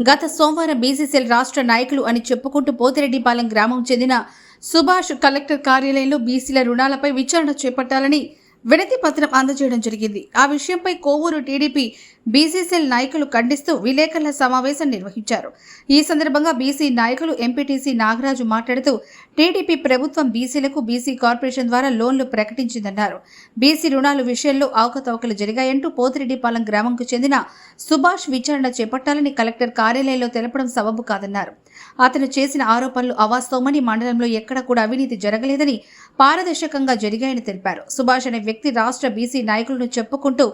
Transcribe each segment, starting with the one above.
గత సోమవారం బీసీసీఎల్ రాష్ట్ర నాయకులు అని చెప్పుకుంటూ పోతిరెడ్డిపాలెం గ్రామం చెందిన సుభాష్ కలెక్టర్ కార్యాలయంలో బీసీల రుణాలపై విచారణ చేపట్టాలని వినతి పత్రం అందజేయడం జరిగింది. ఆ విషయంపై కోవూరు టీడీపీ బీసీసీఎల్ నాయకులు ఖండిస్తూ విలేకరుల సమావేశం నిర్వహించారు. ఈ సందర్భంగా బీసీ నాయకులు ఎంపీటీసీ నాగరాజు మాట్లాడుతూ టీడీపీ ప్రభుత్వం బీసీలకు బీసీ కార్పొరేషన్ ద్వారా లోన్లు ప్రకటించిందన్నారు. బీసీ రుణాల విషయంలో అవకతవకలు జరిగాయంటూ పోతిరెడ్డిపాలెం గ్రామంకు చెందిన సుభాష్ విచారణ చేపట్టాలని కలెక్టర్ కార్యాలయంలో తెలపడం సబబు కాదన్నారు. అతను చేసిన ఆరోపణలు అవాస్తవమని మండలంలో ఎక్కడ కూడా అవినీతి జరగలేదని పారదర్శకంగా జరిగాయని తెలిపారు. సుభాష్ అనే వ్యక్తి రాష్ట్ర బీసీ నాయకులను చెప్పుకుంటూ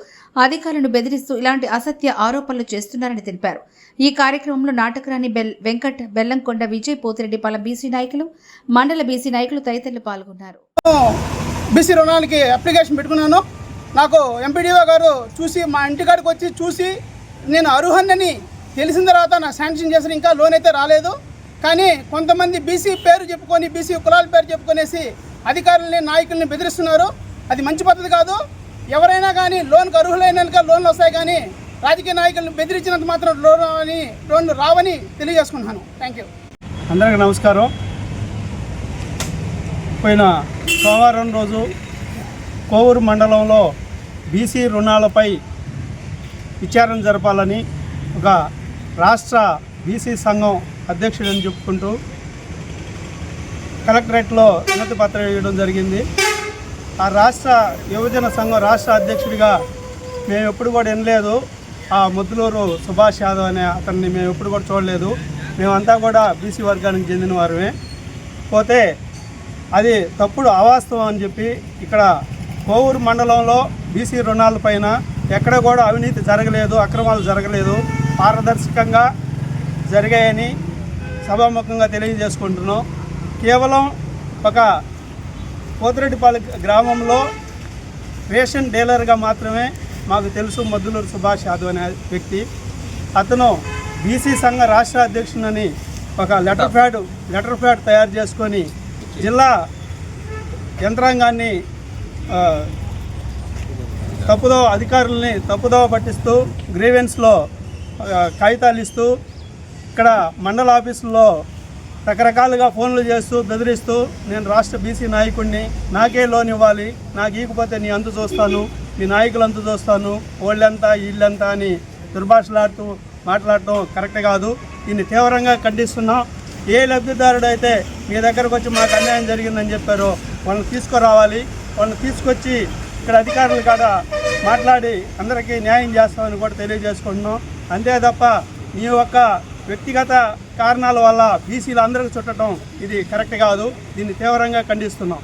అధికారులను బెదిరిస్తూ ఇలాంటి అసత్య ఆరోపణలు చేస్తున్నారని తెలిపారు. ఈ కార్యక్రమంలో నాటకరాణి బెల్ వెంకట్ బెల్లంకొండ విజయ్ పోతిరెడ్డి పోతిరెడ్డిపాలెం బీసీ నాయకులు మండల బీసీ నాయకులు తదితరులు పాల్గొన్నారు. బీసీ రుణానికి అప్లికేషన్ పెట్టుకున్నాను. నాకు ఎంపీడీఓ గారు చూసి మా ఇంటికాడికి వచ్చి చూసి నేను అర్హున్నని తెలిసిన తర్వాత నా శాంక్షన్ చేసిన ఇంకా లోన్ అయితే రాలేదు. కానీ కొంతమంది బీసీ పేరు చెప్పుకొని బీసీ కులాల పేరు చెప్పుకొనేసి అధికారులని నాయకుల్ని బెదిరిస్తున్నారు. అది మంచి పద్ధతి కాదు. ఎవరైనా కానీ లోన్కి అర్హులైన లోన్లు వస్తాయి కానీ రాజకీయ నాయకులను బెదిరించినంత మాత్రం లోన్ అని లోన్లు రావని తెలియజేసుకుంటున్నాను. థ్యాంక్ యూ అందరికీ నమస్కారం. పోయిన సోమవారం రోజు కోవూరు మండలంలో బీసీ రుణాలపై విచారణ జరపాలని ఒక రాష్ట్ర బీసీ సంఘం అధ్యక్షుడని చెప్పుకుంటూ కలెక్టరేట్లో వినతి పత్రం ఇవ్వడం జరిగింది. ఆ రాష్ట్ర యువజన సంఘం రాష్ట్ర అధ్యక్షుడిగా మేము ఎప్పుడు కూడా వినలేదు. ఆ ముద్దులూరు సుభాష్ యాదవ్ అనే అతన్ని మేము ఎప్పుడు కూడా చూడలేదు. మేమంతా కూడా బీసీ వర్గానికి చెందిన వారమే. పోతే అది తప్పుడు అవాస్తవం అని చెప్పి ఇక్కడ కోవూరు మండలంలో బీసీ రుణాల పైన ఎక్కడ కూడా అవినీతి జరగలేదు అక్రమాలు జరగలేదు. పారదర్శకంగా జరిగాయని సభాముఖంగా తెలియజేసుకుంటున్నాం. కేవలం ఒక పోతిరెడ్డిపాలెం గ్రామంలో రేషన్ డీలర్గా మాత్రమే మాకు తెలుసు మద్దులూరు సుభాష్ యాదవ్ అనే వ్యక్తి. అతను బీసీ సంఘ రాష్ట్ర అధ్యక్షుడని ఒక లెటర్ ప్యాడ్ లెటర్ ప్యాడ్ తయారు చేసుకొని జిల్లా యంత్రాంగాన్ని తప్పుదోవ అధికారుల్ని తప్పుదోవ పట్టిస్తూ గ్రీవెన్స్లో కాగితాలు ఇస్తూ ఇక్కడ మండల ఆఫీసుల్లో రకరకాలుగా ఫోన్లు చేస్తూ బెదిరిస్తూ నేను రాష్ట్ర బీసీ నాయకుడిని నాకే లోన్ ఇవ్వాలి నాకు ఇకపోతే నీ అంతు చూస్తాను మీ నాయకులు అంతు చూస్తాను వాళ్ళంతా వీళ్ళంతా అని దుర్భాషలాడుతూ మాట్లాడటం కరెక్ట్ కాదు. దీన్ని తీవ్రంగా ఖండిస్తున్నాం. ఏ లబ్ధిదారుడు అయితే మీ దగ్గరకు వచ్చి మాకు అన్యాయం జరిగిందని చెప్పారో వాళ్ళని తీసుకురావాలి. వాళ్ళని తీసుకొచ్చి ఇక్కడ అధికారులు కాడ మాట్లాడి అందరికీ న్యాయం చేస్తామని కూడా తెలియజేసుకుంటున్నాం. అంతే తప్ప మీ యొక్క వ్యక్తిగత కారణాల వల్ల బీసీలు అందరికీ చుట్టడం ఇది కరెక్ట్ కాదు. దీన్ని తీవ్రంగా ఖండిస్తున్నాం.